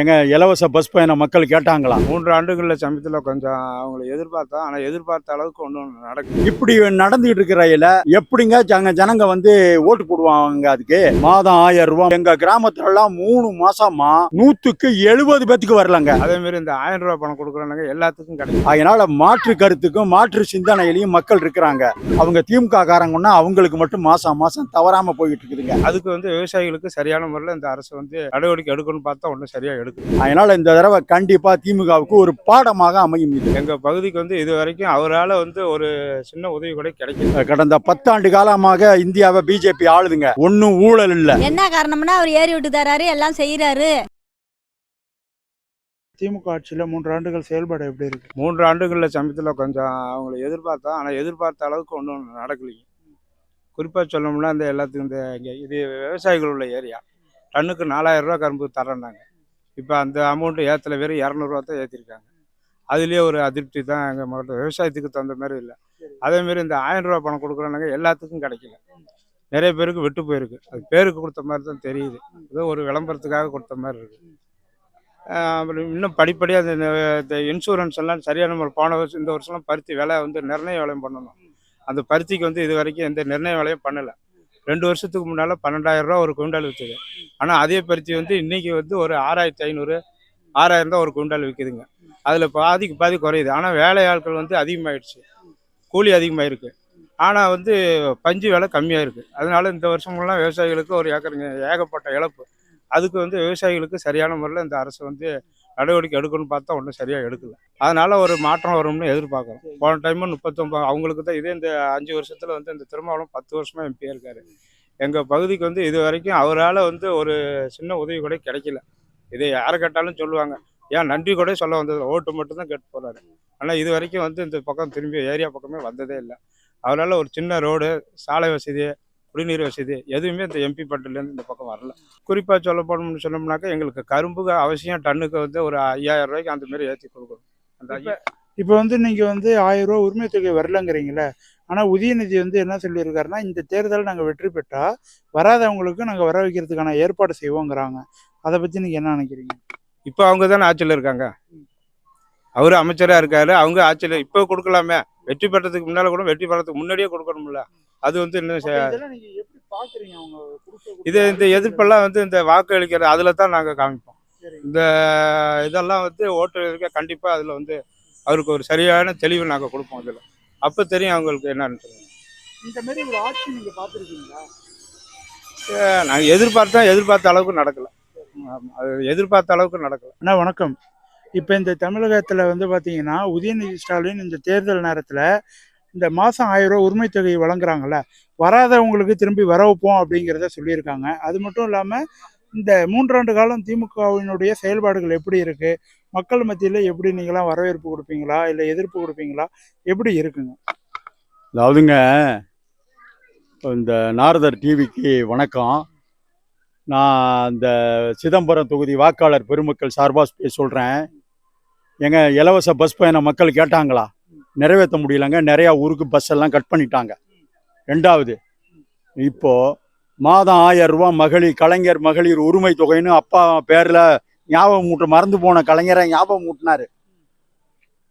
எங்க இலவச பஸ் பயணம் மக்கள் கேட்டாங்களா? மூன்று ஆண்டுகளில் சமயத்தில் கொஞ்சம் அவங்களை எதிர்பார்த்தோம் ஆனால் எதிர்பார்த்த அளவுக்கு ஒன்றும் நடக்குது இப்படி நடந்துகிட்டு இருக்கிற ரயில எப்படிங்க ஜங்க ஜனங்க வந்து ஓட்டு போடுவாங்க அதுக்கு? மாதம் ஆயிரம் ரூபாய் எங்க கிராமத்துல எல்லாம் மூணு மாசமா நூத்துக்கு எழுபது பேத்துக்கு வரலங்க. அதே மாதிரி இந்த ஆயிரம் ரூபாய் பணம் கொடுக்குறாங்க எல்லாத்துக்கும் கிடைக்கும் அதனால மாற்று கருத்துக்கும் மாற்று சிந்தனையிலையும் மக்கள் இருக்கிறாங்க. அவங்க திமுக காரங்கன்னா அவங்களுக்கு மட்டும் மாசம் மாசம் தவறாம போயிட்டு இருக்குதுங்க. அதுக்கு வந்து விவசாயிகளுக்கு சரியான முறையில் இந்த அரசு வந்து நடவடிக்கை எடுக்கணும்னு பார்த்தா ஒன்றும் சரியாக எடுக்குது அதனால இந்த தடவை கண்டிப்பா திமுகவுக்கு ஒரு பாடமாக அமையும் இது. எங்கள் பகுதிக்கு வந்து இது வரைக்கும் அவரால் வந்து ஒரு சின்ன உதவி கூட கிடைக்கல. கடந்த பத்தாண்டு காலமாக இந்தியாவை பிஜேபி ஆளுதுங்க. ஒன்னும் ஊழல் இல்ல. என்ன காரணம்னா அவர் ஏறி விட்டு தராரு எல்லாம் செய்யறாரு திமுக ஆட்சியில் மூன்று ஆண்டுகள் செயல்பாடு எப்படி இருக்கு? மூன்று ஆண்டுகளில் சமயத்தில் கொஞ்சம் அவங்களை எதிர்பார்த்தோம் ஆனால் எதிர்பார்த்த அளவுக்கு ஒன்றும் நடக்கலைங்க. குறிப்பாக சொல்லணும்னா இந்த எல்லாத்துக்கும் இந்த இங்கே இது விவசாயிகள் உள்ள ஏரியா. டன்னுக்கு நாலாயிரம் ரூபா கரும்பு தரேன்னாங்க இப்போ அந்த அமௌண்ட்டு ஏற்றல வெறும் இரநூறுவா தான் ஏற்றிருக்காங்க அதுலேயே ஒரு அதிருப்தி தான் எங்கள் மாவட்டம் விவசாயத்துக்கு தகுந்த மாதிரி இல்லை. அதேமாரி இந்த ஆயிரம் ரூபா பணம் கொடுக்குறாங்க எல்லாத்துக்கும் கிடைக்கல. நிறைய பேருக்கு விட்டு போயிருக்கு. அது பேருக்கு கொடுத்த மாதிரி தான் தெரியுது. ஏதோ ஒரு விளம்பரத்துக்காக கொடுத்த மாதிரி இருக்கு. ஆஹ் அப்புறம் இன்னும் படிப்படியாக இந்த இன்சூரன்ஸ் எல்லாம் சரியான முறை போன வருஷம் இந்த வருஷம்லாம் பருத்தி விலை வந்து நிர்ணய விலையம் பண்ணணும். அந்த பருத்திக்கு வந்து இது வரைக்கும் எந்த நிர்ணய விலையும் பண்ணலை. ரெண்டு வருஷத்துக்கு முன்னால் பன்னெண்டாயிரம் ரூபா ஒரு குவிண்டால் விற்றுது ஆனால் அதே பருத்தி வந்து இன்னைக்கு வந்து ஒரு ஆறாயிரத்தி ஐநூறு ஆறாயிரம் தான் ஒரு குவிண்டால் விற்குதுங்க அதில் பாதிக்கு பாதி குறையுது. ஆனால் வேலை ஆட்கள் வந்து அதிகமாகிடுச்சு கூலி அதிகமாயிருக்கு. ஆனால் வந்து பஞ்சு விலை கம்மியாக இருக்குது அதனால இந்த வருஷமெல்லாம் விவசாயிகளுக்கு ஒரு ஏக்கருங்க ஏகப்பட்ட இழப்பு. அதுக்கு வந்து விவசாயிகளுக்கு சரியான முறையில் இந்த அரசு வந்து நடவடிக்கை எடுக்கணும்னு பார்த்தா ஒன்றும் சரியாக எடுக்கல. அதனால ஒரு மாற்றம் வரும்னு எதிர்பார்க்குறோம். போன டைமும் முப்பத்தொம்பது அவங்களுக்கு தான் இதே இந்த அஞ்சு வருஷத்தில் வந்து இந்த திருமாவளம் பத்து வருஷமாக எம்பி இருக்காரு. எங்கள் பகுதிக்கு வந்து இது வரைக்கும் அவரால் வந்து ஒரு சின்ன உதவி கூட கிடைக்கல. இதை யாரை கேட்டாலும் சொல்லுவாங்க. ஏன் நன்றி கூட சொல்ல வந்தது ஓட்டு மட்டும் தான் கேட்டு போகிறாரு ஆனால் இது வரைக்கும் வந்து இந்த பக்கம் திரும்பி ஏரியா பக்கமே வந்ததே இல்லை. அவரால் ஒரு சின்ன ரோடு சாலை வசதி குடிநீர் வசதி எதுவுமே இந்த எம்பி பட்டிலேருந்து இந்த பக்கம் வரல. குறிப்பாக சொல்ல போனோம்னு சொன்னோம்னாக்கா எங்களுக்கு கரும்புக்கு அவசியம் டன்னுக்கு வந்து ஒரு ஐயாயிரம் ரூபாய்க்கு அந்த மாதிரி ஏற்றி கொடுக்கணும். அந்த இப்போ வந்து நீங்க வந்து ஆயிரம் ரூபா உரிமை தொகை வரலங்கிறீங்களே ஆனா உதயநிதி வந்து என்ன சொல்லியிருக்காருன்னா இந்த தேர்தல் நாங்க வெற்றி பெற்றா வராதவங்களுக்கு நாங்க வர வைக்கிறதுக்கான ஏற்பாடு செய்வோங்கிறாங்க. அதை பத்தி நீங்க என்ன நினைக்கிறீங்க? இப்போ அவங்க தானே ஆட்சியில் இருக்காங்க. அவரு அமைச்சராக இருக்காரு. அவங்க ஆட்சியில் இப்போ கொடுக்கலாமே. வெற்றி பெறதுக்கு முன்னால் கூட வெற்றி பெறதுக்கு முன்னாடியே கொடுக்கணும்ல. அது வந்து இன்னும் நீங்க இது இந்த எதிர்ப்பெல்லாம் வந்து இந்த வாக்கு அளிக்கிற அதில் தான் நாங்கள் காமிப்போம். இந்த இதெல்லாம் வந்து ஓட்டு இருக்க கண்டிப்பாக அதில் வந்து அவருக்கு ஒரு சரியான தெளிவு நாங்கள் கொடுப்போம் இதில். அப்போ தெரியும் அவங்களுக்கு என்னன்னு இந்த மாதிரி ஒரு ஆட்சி நீங்க பாத்துருக்கீங்களா நாங்கள் எதிர்பார்த்தா எதிர்பார்த்த அளவுக்கு நடக்கல. அது எதிர்பார்த்த அளவுக்கு நடக்கல. அண்ணா வணக்கம். இப்போ இந்த தமிழகத்தில் வந்து பார்த்தீங்கன்னா உதயநிதி ஸ்டாலின் இந்த தேர்தல் நேரத்தில் இந்த மாதம் ஆயிரம் ரூபா உரிமை தொகை வழங்குறாங்கல்ல வராதவங்களுக்கு திரும்பி வர வைப்போம் அப்படிங்கிறத சொல்லியிருக்காங்க. அது மட்டும் இல்லாமல் இந்த மூன்றாண்டு காலம் திமுகவினுடைய செயல்பாடுகள் எப்படி இருக்கு? மக்கள் மத்தியில் எப்படி நீங்களாம் வரவேற்பு கொடுப்பீங்களா? இல்லை எதிர்ப்பு கொடுப்பீங்களா? எப்படி இருக்குங்க? அதாவதுங்க இந்த நாரதர் டிவிக்கு வணக்கம். நான் இந்த சிதம்பரம் தொகுதி வாக்காளர் பெருமக்கள் சார்பாக சொல்கிறேன் எங்கள் இலவச பஸ் பயணம் மக்கள் கேட்டாங்களா? நிறைவேற்ற முடியலங்க. நிறையா ஊருக்கு பஸ் எல்லாம் கட் பண்ணிட்டாங்க. ரெண்டாவது இப்போது மாதம் ஆயிரம் மகளிர் கலைஞர் மகளிர் உரிமை தொகைன்னு அப்பா பேரில் ஞாபகம் மூட்டு மறந்து போன கலைஞரை ஞாபகம் மூட்டினாரு.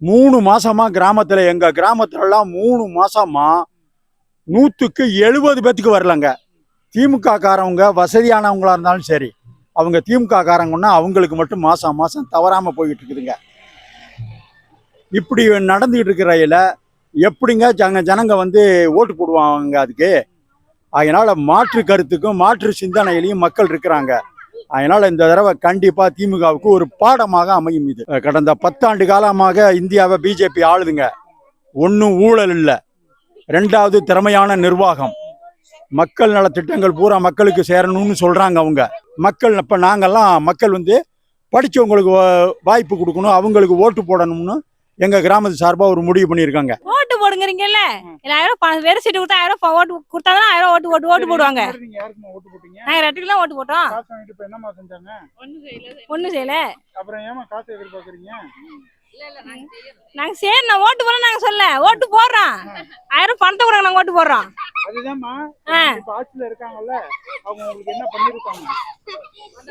மூணு மாசமா கிராமத்துல எங்க கிராமத்துலலாம் மூணு மாசமா நூற்றுக்கு எழுபது பேத்துக்கு வரலங்க. திமுக காரவங்க வசதியானவங்களா இருந்தாலும் சரி அவங்க திமுக காரங்கன்னா அவங்களுக்கு மட்டும் மாசம் மாசம் தவறாம போய்கிட்டு இருக்குதுங்க. இப்படி நடந்துகிட்டு இருக்கிறையில எப்படிங்க ஜங்க ஜனங்க வந்து ஓட்டு போடுவாங்க அதுக்கு? அதனால மாற்று கருத்துக்கும் மாற்று சிந்தனையிலையும் மக்கள் இருக்கிறாங்க. அதனால இந்த தடவை கண்டிப்பா திமுகவுக்கு ஒரு பாடமாக அமையும் இது. கடந்த பத்தாண்டு காலமாக இந்தியாவை பிஜேபி ஆளுதுங்க. ஒன்றும் ஊழல் இல்லை. ரெண்டாவது திறமையான நிர்வாகம். மக்கள் நலத்திட்டங்கள் பூரா மக்களுக்கு சேரணும்னு சொல்றாங்க அவங்க. மக்கள் இப்ப நாங்கெல்லாம் மக்கள் வந்து படிச்சவங்களுக்கு வா- வாய்ப்பு கொடுக்கணும் அவங்களுக்கு ஓட்டு போடணும்னு எங்க கிராமத்து சார்பா ஒரு முடிவு பண்ணியிருக்காங்க. ஓட்டு போடுங்கிறீங்கல்ல? இல்ல ஆயிரம் வெறும் சீட்டு கொடுத்தா ஆயிரம் ஓட்டு கொடுத்தாதான் ஆயிரம் ஓட்டு ஓட்டு ஓட்டு போடுவாங்க. நீங்க யாருக்குமா ஓட்டு போட்டோம். ஒண்ணும் செய்யல. அப்புறம் ஏமா காசு எதிர்பார்க்குறீங்க? நாங்க சரி நான் ஓட்டு போறோம் நாங்க சொல்ல ஓட்டு போடுறோம். ஆயிரம் பணத்தை கூட நாங்க ஓட்டு போடுறோம். அதுதான்மா ஆ. இப்ப ஆட்சியில இருக்காங்கல்ல அவங்க உங்களுக்கு என்ன பண்ணிருக்காங்க?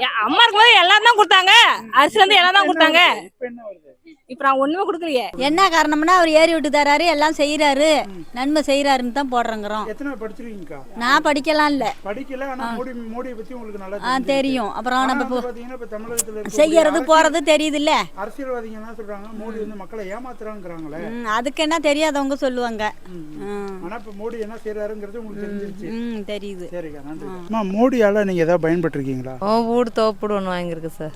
என் அம்மா இருக்கும்போது எல்லாம் தான் கொடுத்தாங்க. அரிசி வந்து எல்லாம் தான் கொடுத்தாங்க. இப்ப என்ன வருது? இப்ப நான் ஒண்ணுமே கொடுக்கலையே. என்ன காரணம்னா அவர் ஏறி விட்டு தராரு எல்லாம் செய்யறாரு நன்மை செய்யறாருன்னு தான் போடுறோங்கிறோம். எத்தனை படிச்சிருக்கீங்கக்கா? நான் படிக்கலாம் இல்ல. படிக்கல ஆனா மோடி மோடியை பத்தி உங்களுக்கு நல்லா ஆ. தெரியும். அப்புறம் நம்ம இப்போ பாத்தீங்கன்னா இப்ப தமிழகத்துல செய்யறது போறது தெரியுதுல்ல. அரசியல்வாதிங்க என்ன சொல்றாங்க மோடி வந்து மக்களை ஏமாத்துறாங்கிறாங்களே. அதுக்கு என்ன தெரியாதவங்க சொல்லுவாங்க. ம். ஆனா இப்ப மோடி என்ன செய்யறாருங்கிறது உங்களுக்கு தெரிஞ்சிருச்சு. ம் தெரியுது. சரிக்கா நன்றி அம்மா மோடியால நீங்க ஏதாவது பயன்பட்டிருக்கீங்களா? வீடு தோப்புடு ஒன்று வாங்கியிருக்கு சார்.